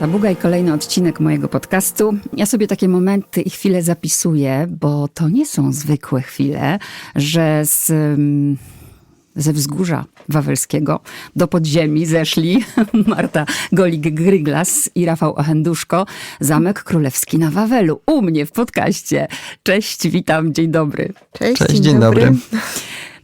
Małgorzata Buga i kolejny odcinek mojego podcastu. Ja sobie takie momenty i chwile zapisuję, bo to nie są zwykłe chwile, że z, mm, ze wzgórza wawelskiego do podziemi zeszli Marta Golik-Gryglas i Rafał Ochenduszko. Zamek Królewski na Wawelu. U mnie w podcaście. Cześć, witam, dzień dobry. Cześć, Cześć, dzień dobry.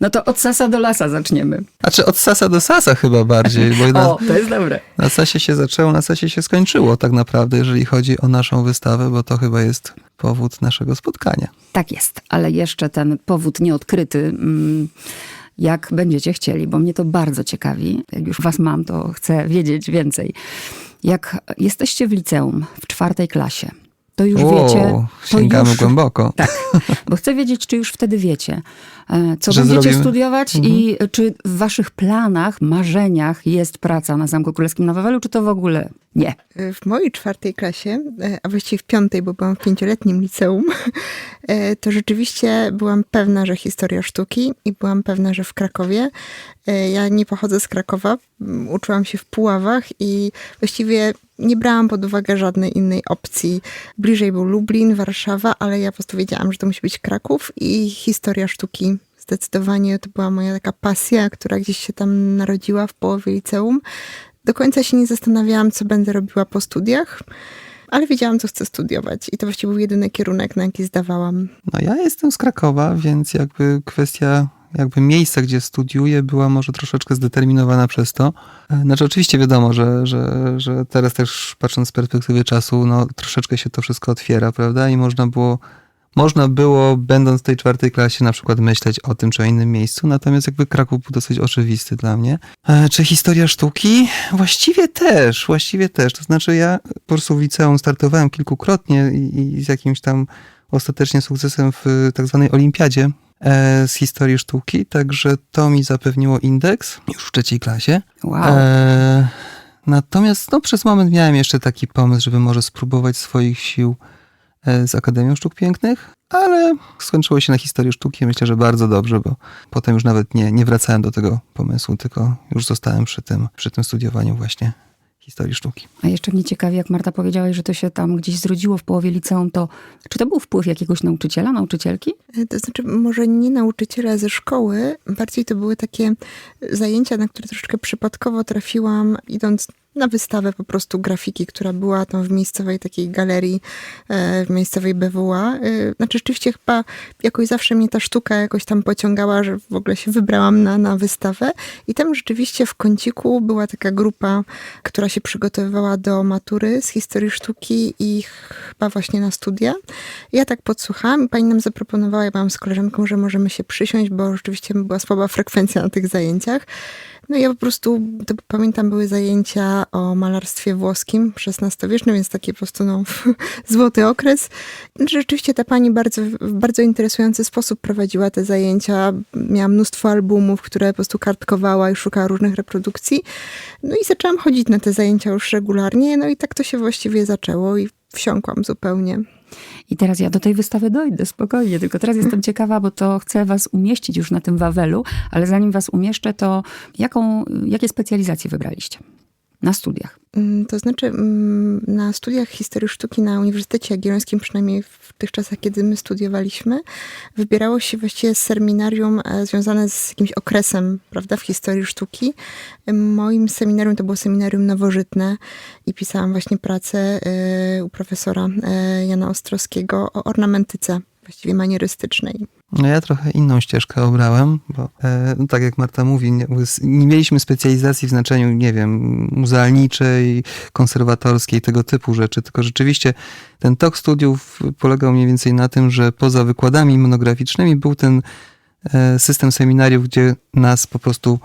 No to od sasa do lasa zaczniemy. Znaczy od sasa do sasa chyba bardziej, bo na, O, to jest dobre. na sasie się zaczęło, na sasie się skończyło tak naprawdę, jeżeli chodzi o naszą wystawę, bo to chyba jest powód naszego spotkania. Tak jest, ale jeszcze ten powód nieodkryty, mm, jak będziecie chcieli, bo mnie to bardzo ciekawi. Jak już was mam, to chcę wiedzieć więcej. Jak jesteście w liceum w czwartej klasie, to już wiecie. To sięgamy już, głęboko. Tak, bo chcę wiedzieć, czy już wtedy wiecie, e, co Że będziecie zrobimy- studiować i czy w waszych planach, marzeniach jest praca na Zamku Królewskim na Wawelu, czy to w ogóle nie. W mojej czwartej klasie, e, a właściwie w piątej, bo byłam w pięcioletnim liceum, e, to rzeczywiście byłam pewna, że historia sztuki i byłam pewna, że w Krakowie. E, Ja nie pochodzę z Krakowa, uczyłam się w Puławach i właściwie nie brałam pod uwagę żadnej innej opcji. Bliżej był Lublin, Warszawa, ale ja po prostu wiedziałam, że to musi być Kraków i historia sztuki. Zdecydowanie to była moja taka pasja, która gdzieś się tam narodziła w połowie liceum. Do końca się nie zastanawiałam, co będę robiła po studiach, ale wiedziałam, co chcę studiować. I to właściwie był jedyny kierunek, na jaki zdawałam. No ja jestem z Krakowa, więc jakby kwestia jakby miejsca, gdzie studiuję, była może troszeczkę zdeterminowana przez to. E, Znaczy oczywiście wiadomo, że, że, że teraz też patrząc z perspektywy czasu, no troszeczkę się to wszystko otwiera, prawda? I można było, można było będąc w tej czwartej klasie na przykład myśleć o tym czy o innym miejscu, natomiast jakby Kraków był dosyć oczywisty dla mnie. E, Czy historia sztuki? Właściwie też, właściwie też. To znaczy ja po prostu w liceum startowałem kilkukrotnie i, i z jakimś tam ostatecznie sukcesem w tak zwanej olimpiadzie e, z historii sztuki, także to mi zapewniło indeks już w trzeciej klasie. Wow. E, natomiast no, przez moment miałem jeszcze taki pomysł, żeby może spróbować swoich sił z Akademią Sztuk Pięknych, ale skończyło się na historii sztuki. Myślę, że bardzo dobrze, bo potem już nawet nie, nie wracałem do tego pomysłu, tylko już zostałem przy tym, przy tym studiowaniu właśnie historii sztuki. A jeszcze mnie ciekawi, jak Marta powiedziałaś, że to się tam gdzieś zrodziło w połowie liceum, to czy to był wpływ jakiegoś nauczyciela, nauczycielki? E, To znaczy, może nie nauczyciela ze szkoły, bardziej to były takie zajęcia, na które troszeczkę przypadkowo trafiłam, idąc na wystawę po prostu grafiki, która była tam w miejscowej takiej galerii, e, w miejscowej BWA. E, Znaczy rzeczywiście chyba jakoś zawsze mnie ta sztuka jakoś tam pociągała, że w ogóle się wybrałam na, na wystawę i tam rzeczywiście w kąciku była taka grupa, która się przygotowywała do matury z historii sztuki i chyba właśnie na studia. Ja tak podsłuchałam i pani nam zaproponowała, ja byłam z koleżanką, że możemy się przysiąść, bo rzeczywiście była słaba frekwencja na tych zajęciach. No ja po prostu, to pamiętam, były zajęcia o malarstwie włoskim XVI-wiecznym, więc taki po prostu no, złoty okres. Rzeczywiście ta pani bardzo, w bardzo interesujący sposób prowadziła te zajęcia. Miała mnóstwo albumów, które po prostu kartkowała i szukała różnych reprodukcji. No i zaczęłam chodzić na te zajęcia już regularnie, no i tak to się właściwie zaczęło i wsiąkłam zupełnie. I teraz ja do tej wystawy dojdę, spokojnie, tylko teraz jestem ciekawa, bo to chcę was umieścić już na tym Wawelu, ale zanim was umieszczę, to jaką, jakie specjalizacje wybraliście na studiach? Mm, To znaczy, mm, na studiach historii sztuki na Uniwersytecie Jagiellońskim, przynajmniej w tych czasach, kiedy my studiowaliśmy, wybierało się właściwie seminarium e, związane z jakimś okresem, prawda, w historii sztuki. Moim seminarium to było seminarium nowożytne i pisałam właśnie pracę e, u profesora e, Jana Ostrowskiego o ornamentyce, właściwie manierystycznej. No ja trochę inną ścieżkę obrałem, bo e, no tak jak Marta mówi, nie, nie mieliśmy specjalizacji w znaczeniu, nie wiem, muzealniczej, konserwatorskiej, tego typu rzeczy, tylko rzeczywiście ten tok studiów polegał mniej więcej na tym, że poza wykładami monograficznymi był ten e, system seminariów, gdzie nas po prostu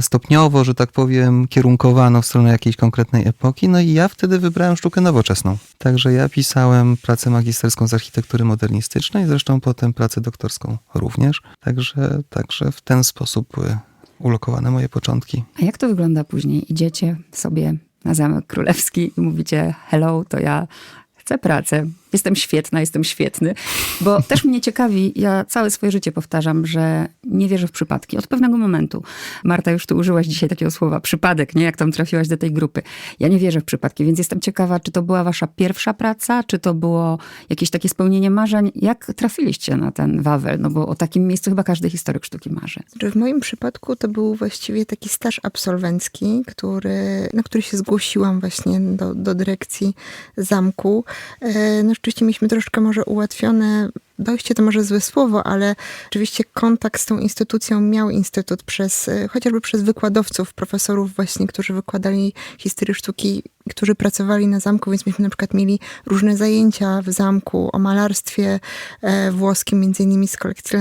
stopniowo, że tak powiem, kierunkowano w stronę jakiejś konkretnej epoki. No i ja wtedy wybrałem sztukę nowoczesną. Także ja pisałem pracę magisterską z architektury modernistycznej, zresztą potem pracę doktorską również. Także, także w ten sposób były ulokowane moje początki. A jak to wygląda później? Idziecie sobie na Zamek Królewski i mówicie, hello, to ja chcę pracę. Jestem świetna, jestem świetny, bo też mnie ciekawi, ja całe swoje życie powtarzam, że nie wierzę w przypadki. Od pewnego momentu. Marta, już tu użyłaś dzisiaj takiego słowa, przypadek, nie? Jak tam trafiłaś do tej grupy. Ja nie wierzę w przypadki, więc jestem ciekawa, czy to była wasza pierwsza praca, czy to było jakieś takie spełnienie marzeń? Jak trafiliście na ten Wawel? No bo o takim miejscu chyba każdy historyk sztuki marzy. Że w moim przypadku to był właściwie taki staż absolwencki, który, na który się zgłosiłam właśnie do, do dyrekcji zamku. E, No rzeczywiście mieliśmy troszkę może ułatwione dojście to może złe słowo, ale oczywiście kontakt z tą instytucją miał Instytut przez, e, chociażby przez wykładowców, profesorów właśnie, którzy wykładali historię sztuki, którzy pracowali na zamku, więc myśmy na przykład mieli różne zajęcia w zamku o malarstwie e, włoskim, między innymi z kolekcji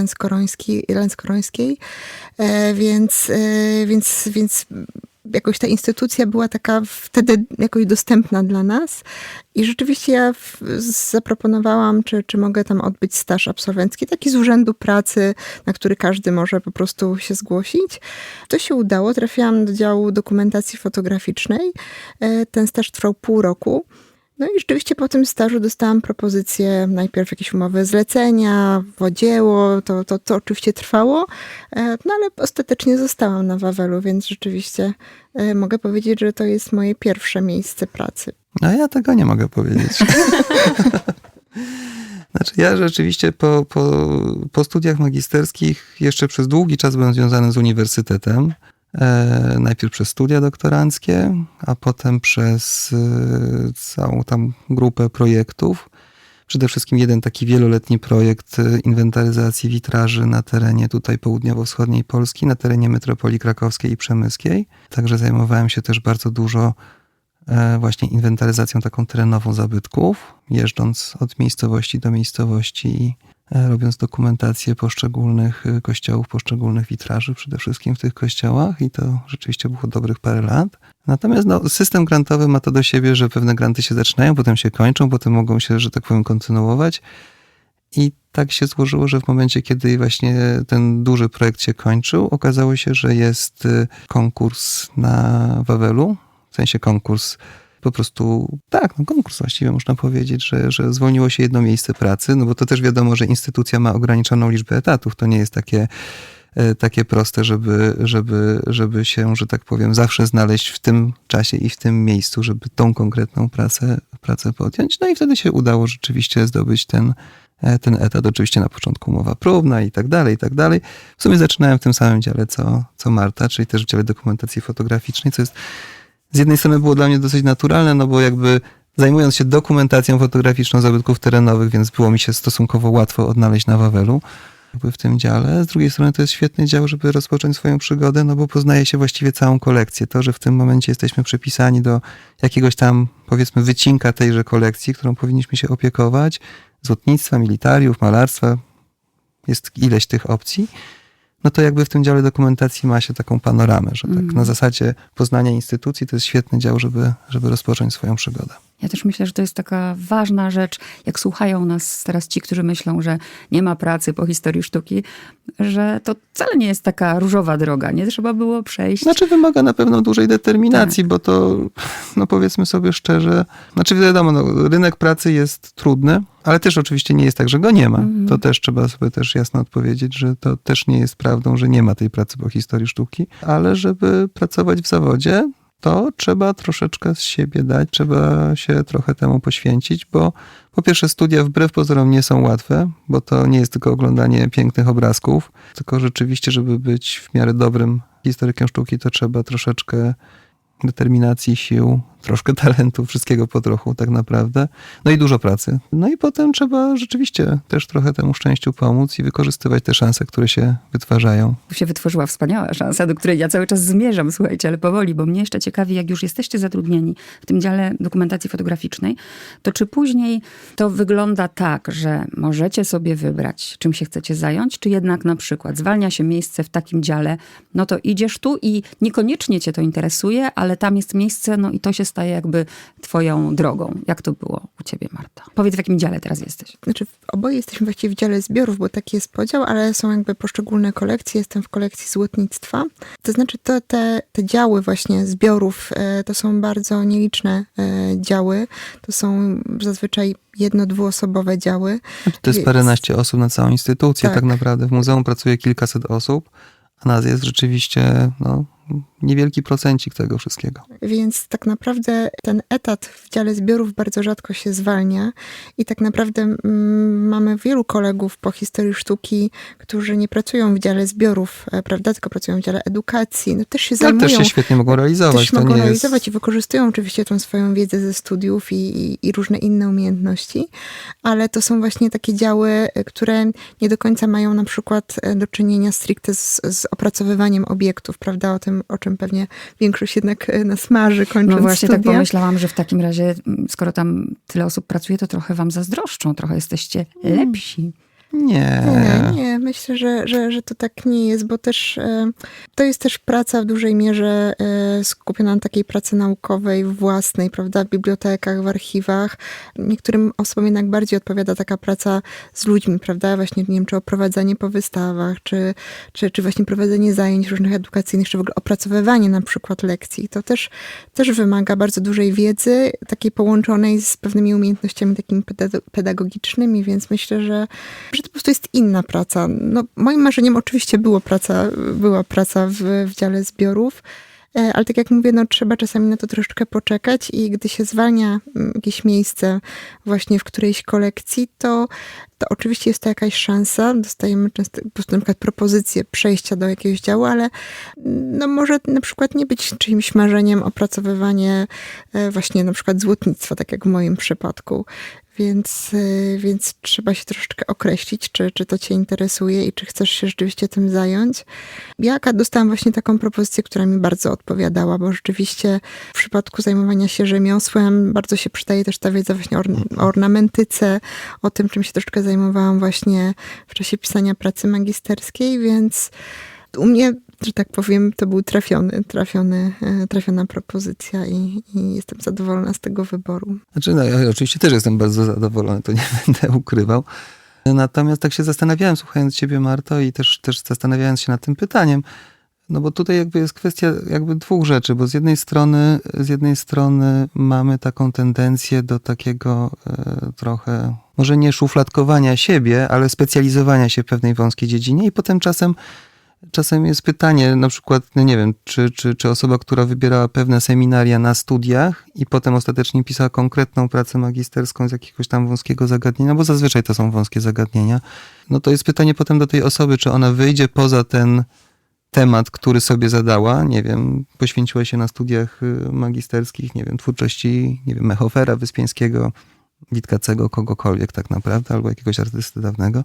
Lęskorońskiej. E, więc, więc, więc jakoś ta instytucja była taka wtedy jakoś dostępna dla nas. I rzeczywiście ja zaproponowałam, czy, czy mogę tam odbyć staż absolwencki, taki z urzędu pracy, na który każdy może po prostu się zgłosić. To się udało, trafiłam do działu dokumentacji fotograficznej. E, Ten staż trwał pół roku. No i rzeczywiście po tym stażu dostałam propozycję najpierw jakieś umowy zlecenia, wodzieło, to, to, to oczywiście trwało, e, no ale ostatecznie zostałam na Wawelu, więc rzeczywiście e, mogę powiedzieć, że to jest moje pierwsze miejsce pracy. No ja tego nie mogę powiedzieć. Znaczy ja rzeczywiście po, po, po studiach magisterskich jeszcze przez długi czas byłem związany z uniwersytetem. E, najpierw przez studia doktoranckie, a potem przez e, całą tam grupę projektów. Przede wszystkim jeden taki wieloletni projekt e, inwentaryzacji witraży na terenie tutaj południowo-wschodniej Polski, na terenie metropolii krakowskiej i przemyskiej. Także zajmowałem się też bardzo dużo właśnie inwentaryzacją taką terenową zabytków, jeżdżąc od miejscowości do miejscowości i robiąc dokumentację poszczególnych e, kościołów, poszczególnych witraży, przede wszystkim w tych kościołach i to rzeczywiście było dobrych parę lat. Natomiast no, system grantowy ma to do siebie, że pewne granty się zaczynają, potem się kończą, potem mogą się, że tak powiem, kontynuować. I tak się złożyło, że w momencie, kiedy właśnie ten duży projekt się kończył, okazało się, że jest y, konkurs na Wawelu, w sensie konkurs po prostu, tak, no konkurs właściwie można powiedzieć, że, że zwolniło się jedno miejsce pracy, no bo to też wiadomo, że instytucja ma ograniczoną liczbę etatów, to nie jest takie, e, takie proste, żeby, żeby, żeby się, że tak powiem, zawsze znaleźć w tym czasie i w tym miejscu, żeby tą konkretną pracę, pracę podjąć. No i wtedy się udało rzeczywiście zdobyć ten, e, ten etat. Oczywiście na początku umowa próbna i tak dalej, i tak dalej. W sumie zaczynałem w tym samym dziale, co, co Marta, czyli też w dziale dokumentacji fotograficznej, co jest z jednej strony było dla mnie dosyć naturalne, no bo jakby zajmując się dokumentacją fotograficzną zabytków terenowych, więc było mi się stosunkowo łatwo odnaleźć na Wawelu w tym dziale. Z drugiej strony to jest świetny dział, żeby rozpocząć swoją przygodę, no bo poznaje się właściwie całą kolekcję. To, że w tym momencie jesteśmy przypisani do jakiegoś tam, powiedzmy, wycinka tejże kolekcji, którą powinniśmy się opiekować, złotnictwa, militariów, malarstwa, jest ileś tych opcji, no to jakby w tym dziale dokumentacji ma się taką panoramę, że tak Mhm. na zasadzie poznania instytucji to jest świetny dział, żeby, żeby rozpocząć swoją przygodę. Ja też myślę, że to jest taka ważna rzecz, jak słuchają nas teraz ci, którzy myślą, że nie ma pracy po historii sztuki, że to wcale nie jest taka różowa droga. Nie trzeba było przejść. Znaczy wymaga na pewno dużej determinacji, bo to, no powiedzmy sobie szczerze, znaczy wiadomo, no, rynek pracy jest trudny, ale też oczywiście nie jest tak, że go nie ma. Mhm. To też trzeba sobie też jasno odpowiedzieć, że to też nie jest prawdą, że nie ma tej pracy po historii sztuki, ale żeby pracować w zawodzie, to trzeba troszeczkę z siebie dać, trzeba się trochę temu poświęcić, bo po pierwsze studia wbrew pozorom nie są łatwe, bo to nie jest tylko oglądanie pięknych obrazków, tylko rzeczywiście, żeby być w miarę dobrym historykiem sztuki, to trzeba troszeczkę determinacji, sił, troszkę talentu, wszystkiego po trochu tak naprawdę. No i dużo pracy. No i potem trzeba rzeczywiście też trochę temu szczęściu pomóc i wykorzystywać te szanse, które się wytwarzają. Się wytworzyła wspaniała szansa, do której ja cały czas zmierzam, słuchajcie, ale powoli, bo mnie jeszcze ciekawi, jak już jesteście zatrudnieni w tym dziale dokumentacji fotograficznej, to czy później to wygląda tak, że możecie sobie wybrać, czym się chcecie zająć, czy jednak na przykład zwalnia się miejsce w takim dziale, no to idziesz tu i niekoniecznie cię to interesuje, ale tam jest miejsce, no i to się z pozostaje jakby twoją drogą. Jak to było u ciebie, Marta? Powiedz, w jakim dziale teraz jesteś? Znaczy, oboje jesteśmy właściwie w dziale zbiorów, bo taki jest podział, ale są jakby poszczególne kolekcje. Jestem w kolekcji złotnictwa. To znaczy, to te, te działy właśnie zbiorów, e, to są bardzo nieliczne e, działy. To są zazwyczaj jedno, dwuosobowe działy. Znaczy, to jest Jest. paręnaście osób na całą instytucję. Tak. Tak. naprawdę w muzeum pracuje kilkaset osób, a nas jest rzeczywiście no, niewielki procencik tego wszystkiego. Więc tak naprawdę ten etat w dziale zbiorów bardzo rzadko się zwalnia i tak naprawdę mm, mamy wielu kolegów po historii sztuki, którzy nie pracują w dziale zbiorów, e, prawda, tylko pracują w dziale edukacji. No też się Ale zajmują też się świetnie mogą realizować. też to mogą realizować jest... i wykorzystują oczywiście tą swoją wiedzę ze studiów i, i, i różne inne umiejętności, ale to są właśnie takie działy, e, które nie do końca mają na przykład e, do czynienia stricte z, z opracowywaniem obiektów, prawda, o tym, o czym pewnie większość jednak e, nas marzy, kończąc No właśnie tak studia. pomyślałam, że w takim razie, skoro tam tyle osób pracuje, to trochę wam zazdroszczą, trochę jesteście lepsi. Nie. Nie, nie, myślę, że, że, że to tak nie jest, bo też e, to jest też praca w dużej mierze e, skupiona na takiej pracy naukowej, własnej, prawda, w bibliotekach, w archiwach. Niektórym osobom jednak bardziej odpowiada taka praca z ludźmi, prawda, właśnie, nie wiem, czy oprowadzanie po wystawach, czy, czy, czy właśnie prowadzenie zajęć różnych edukacyjnych, czy w ogóle opracowywanie na przykład lekcji. To też, też wymaga bardzo dużej wiedzy, takiej połączonej z pewnymi umiejętnościami takimi peda- pedagogicznymi, więc myślę, że, że to po prostu jest inna praca. No, moim marzeniem oczywiście było praca, była praca w, w dziale zbiorów, e, ale tak jak mówię, no, trzeba czasami na to troszeczkę poczekać i gdy się zwalnia mm, jakieś miejsce właśnie w którejś kolekcji, to, to oczywiście jest to jakaś szansa. Dostajemy często po prostu na przykład propozycję przejścia do jakiegoś działu, ale mm, no, może na przykład nie być czyimś marzeniem opracowywanie e, właśnie na przykład złotnictwa, tak jak w moim przypadku. Więc, y, więc trzeba się troszeczkę określić, czy, czy to cię interesuje i czy chcesz się rzeczywiście tym zająć. Ja dostałam właśnie taką propozycję, która mi bardzo odpowiadała, bo rzeczywiście w przypadku zajmowania się rzemiosłem bardzo się przydaje też ta wiedza właśnie o o ornamentyce, o tym, czym się troszeczkę zajmowałam właśnie w czasie pisania pracy magisterskiej, więc u mnie, że tak powiem, to był trafiony, trafiony, e, trafiona propozycja i, i jestem zadowolona z tego wyboru. Znaczy, no, ja oczywiście też jestem bardzo zadowolony, to nie będę ukrywał. Natomiast tak się zastanawiałem, słuchając ciebie, Marto, i też, też zastanawiając się nad tym pytaniem, no bo tutaj jakby jest kwestia jakby dwóch rzeczy, bo z jednej strony, z jednej strony mamy taką tendencję do takiego e, trochę, może nie szufladkowania siebie, ale specjalizowania się w pewnej wąskiej dziedzinie i potem czasem Czasem jest pytanie, na przykład, no nie wiem, czy, czy, czy osoba, która wybierała pewne seminaria na studiach i potem ostatecznie pisała konkretną pracę magisterską z jakiegoś tam wąskiego zagadnienia, bo zazwyczaj to są wąskie zagadnienia, no to jest pytanie potem do tej osoby, czy ona wyjdzie poza ten temat, który sobie zadała, nie wiem, poświęciła się na studiach y, magisterskich, nie wiem, twórczości, nie wiem, Mechofera Wyspiańskiego, Witkacego, kogokolwiek tak naprawdę, albo jakiegoś artysty dawnego.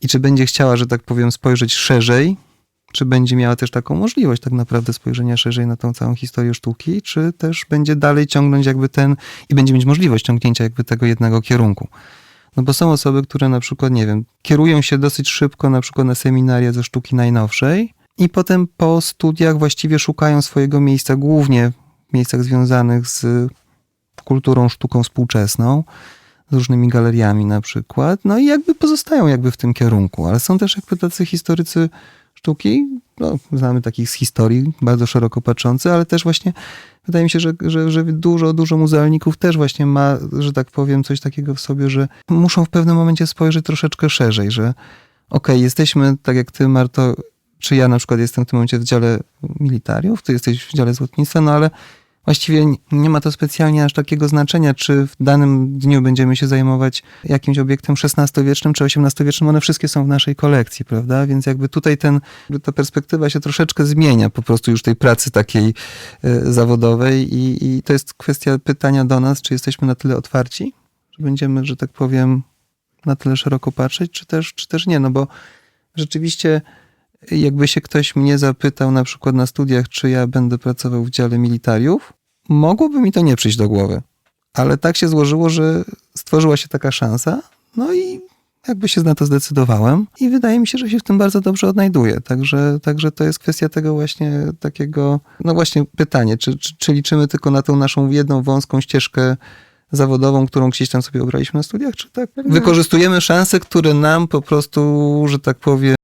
I czy będzie chciała, że tak powiem, spojrzeć szerzej, czy będzie miała też taką możliwość tak naprawdę spojrzenia szerzej na tą całą historię sztuki, czy też będzie dalej ciągnąć jakby ten i będzie mieć możliwość ciągnięcia jakby tego jednego kierunku. No bo są osoby, które na przykład, nie wiem, kierują się dosyć szybko na przykład na seminaria ze sztuki najnowszej i potem po studiach właściwie szukają swojego miejsca głównie w miejscach związanych z kulturą, sztuką współczesną, z różnymi galeriami na przykład, no i jakby pozostają jakby w tym kierunku, ale są też jakby tacy historycy sztuki, no, znamy takich z historii, bardzo szeroko patrzący, ale też właśnie wydaje mi się, że, że, że dużo, dużo muzealników też właśnie ma, że tak powiem, coś takiego w sobie, że muszą w pewnym momencie spojrzeć troszeczkę szerzej, że okej, jesteśmy, tak jak ty, Marto, czy ja na przykład jestem w tym momencie w dziale militariów, ty jesteś w dziale złotnictwa, no ale właściwie nie ma to specjalnie aż takiego znaczenia, czy w danym dniu będziemy się zajmować jakimś obiektem XVI-wiecznym czy XVIII-wiecznym. One wszystkie są w naszej kolekcji, prawda? Więc jakby tutaj ten, ta perspektywa się troszeczkę zmienia po prostu już tej pracy takiej e, zawodowej i, i to jest kwestia pytania do nas, czy jesteśmy na tyle otwarci, że będziemy, że tak powiem, na tyle szeroko patrzeć, czy też, czy też nie, no bo rzeczywiście jakby się ktoś mnie zapytał na przykład na studiach, czy ja będę pracował w dziale militariów, mogłoby mi to nie przyjść do głowy. Ale tak się złożyło, że stworzyła się taka szansa, no i jakby się na to zdecydowałem i wydaje mi się, że się w tym bardzo dobrze odnajduję. Także, także to jest kwestia tego właśnie takiego, no właśnie pytanie, czy, czy, czy liczymy tylko na tą naszą jedną wąską ścieżkę zawodową, którą gdzieś tam sobie obraliśmy na studiach, czy tak Pewnie. wykorzystujemy szanse, które nam po prostu, że tak powiem,